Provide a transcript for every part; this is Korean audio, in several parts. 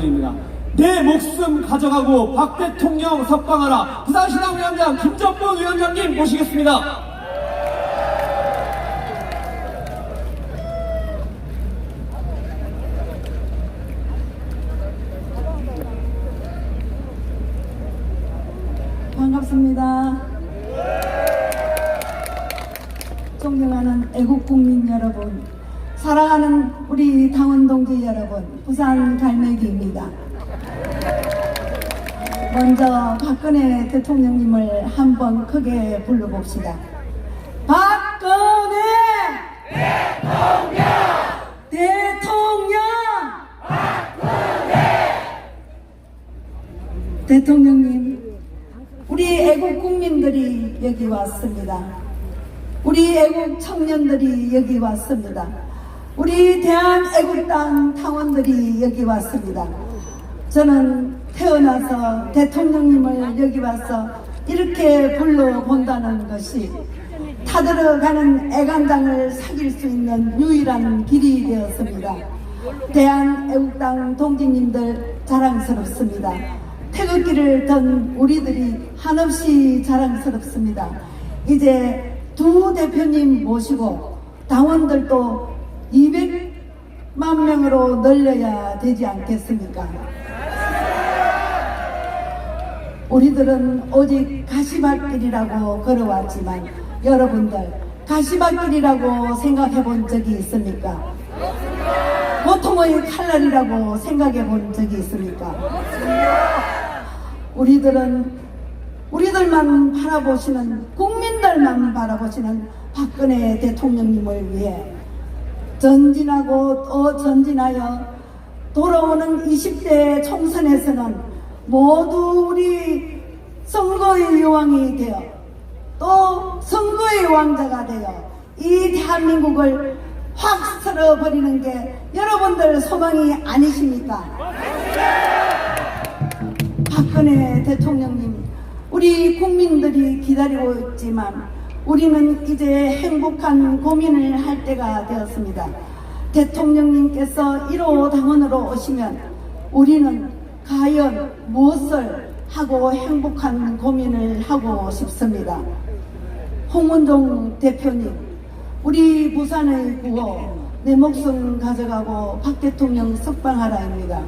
입니다. 내 목숨 가져가고 박 대통령 석방하라. 부산시당 위원장 김정분 위원장님 모시겠습니다. 반갑습니다. 존경하는 애국 국민 여러분, 사랑하는 우리 당원 동지 여러분, 부산 갈매기입니다. 먼저 박근혜 대통령님을 한번 크게 불러봅시다. 박근혜 대통령! 대통령! 대통령님, 우리 애국 국민들이 여기 왔습니다. 우리 애국 청년들이 여기 왔습니다. 우리 대한애국당 당원들이 여기 왔습니다. 저는 태어나서 대통령님을 여기 와서 이렇게 불러본다는 것이 타들어가는 애간장을 사귈 수 있는 유일한 길이 되었습니다. 대한애국당 동지님들 자랑스럽습니다. 태극기를 든 우리들이 한없이 자랑스럽습니다. 이제 두 대표님 모시고 당원들도 200만 명으로 늘려야 되지 않겠습니까? 우리들은 오직 가시밭길이라고 걸어왔지만 여러분들 가시밭길이라고 생각해 본 적이 있습니까? 보통의 칼날이라고 생각해 본 적이 있습니까? 우리들은 우리들만 바라보시는 국민들만 바라보시는 박근혜 대통령님을 위해 전진하고 또 전진하여 돌아오는 20대 총선에서는 모두 우리 선거의 여왕이 되어 또 선거의 왕자가 되어 이 대한민국을 확 쓸어버리는 게 여러분들 소망이 아니십니까? 박근혜 대통령님, 우리 국민들이 기다리고 있지만 우리는 이제 행복한 고민을 할 때가 되었습니다. 대통령님께서 1호 당원으로 오시면 우리는 과연 무엇을 하고 행복한 고민을 하고 싶습니다. 홍문종 대표님, 우리 부산의 구호 내 목숨 가져가고 박 대통령 석방하라입니다.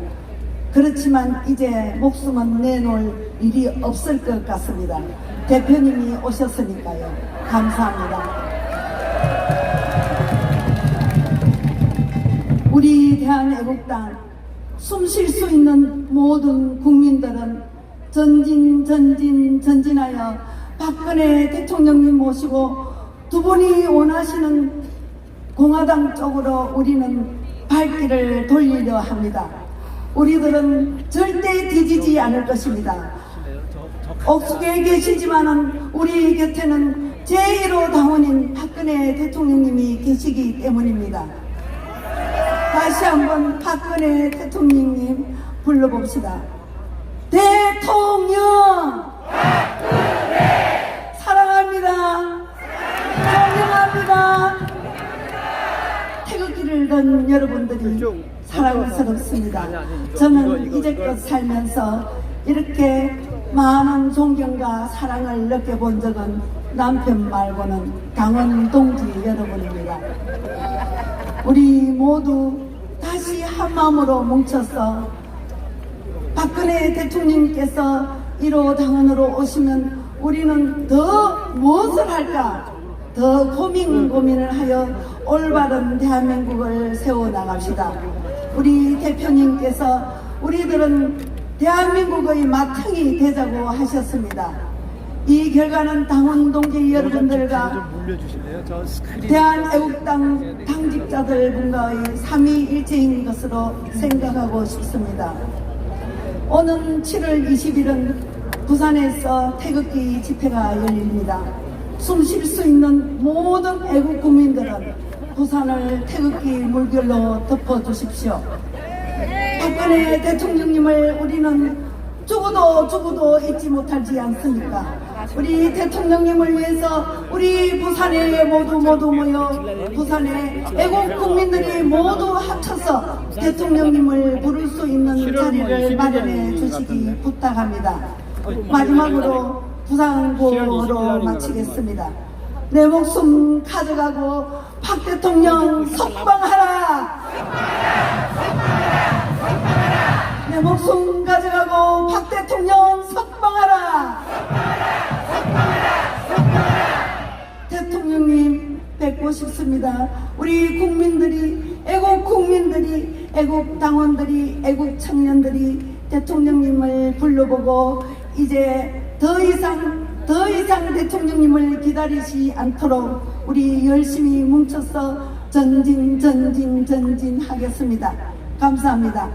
그렇지만 이제 목숨은 내놓을 일이 없을 것 같습니다. 대표님이 오셨으니까요. 감사합니다. 우리 대한애국당 숨 쉴 수 있는 모든 국민들은 전진 전진 전진하여 박근혜 대통령님 모시고 두 분이 원하시는 공화당 쪽으로 우리는 발길을 돌리려 합니다. 우리들은 절대 뒤지지 않을 것입니다. 옥숙에 계시지만은 우리 곁에는 제1호 당원인 박근혜 대통령님이 계시기 때문입니다. 다시 한번 박근혜 대통령님 불러봅시다. 대통령! 사랑합니다. 존경합니다. 태극기를 든 여러분들이 사랑스럽습니다. 저는 이제껏 살면서 이렇게 많은 존경과 사랑을 느껴본 적은 남편 말고는 당원 동지 여러분입니다. 우리 모두 다시 한 마음으로 뭉쳐서 박근혜 대통령께서 1호 당원으로 오시면 우리는 더 무엇을 할까? 더 고민 고민을 하여 올바른 대한민국을 세워나갑시다. 우리 대표님께서 우리들은 대한민국의 마탱이 되자고 하셨습니다. 이 결과는 당원 동지 여러분들과 대한애국당 당직자들과의 삼위일체인 것으로 생각하고 싶습니다. 오는 7월 20일은 부산에서 태극기 집회가 열립니다. 숨 쉴 수 있는 모든 애국 국민들은 부산을 태극기 물결로 덮어주십시오. 박근혜 대통령님을 우리는 죽어도 죽어도 잊지 못하지 않습니까? 우리 대통령님을 위해서 우리 부산에 모두 모두 모여 부산에 애국 국민들이 모두 합쳐서 대통령님을 부를 수 있는 자리를 마련해 주시기 부탁합니다. 마지막으로 부산고로 마치겠습니다. 내 목숨 가져가고 박 대통령 석방하라! 내 목숨 가져가고 박 대통령 석방하라! 대통령님 뵙고 싶습니다. 우리 국민들이 애국 국민들이 애국 당원들이 애국 청년들이 대통령님을 불러보고 이제 더 이상 더 이상 대통령님을 기다리지 않도록 우리 열심히 뭉쳐서 전진 전진 전진 하겠습니다. 감사합니다.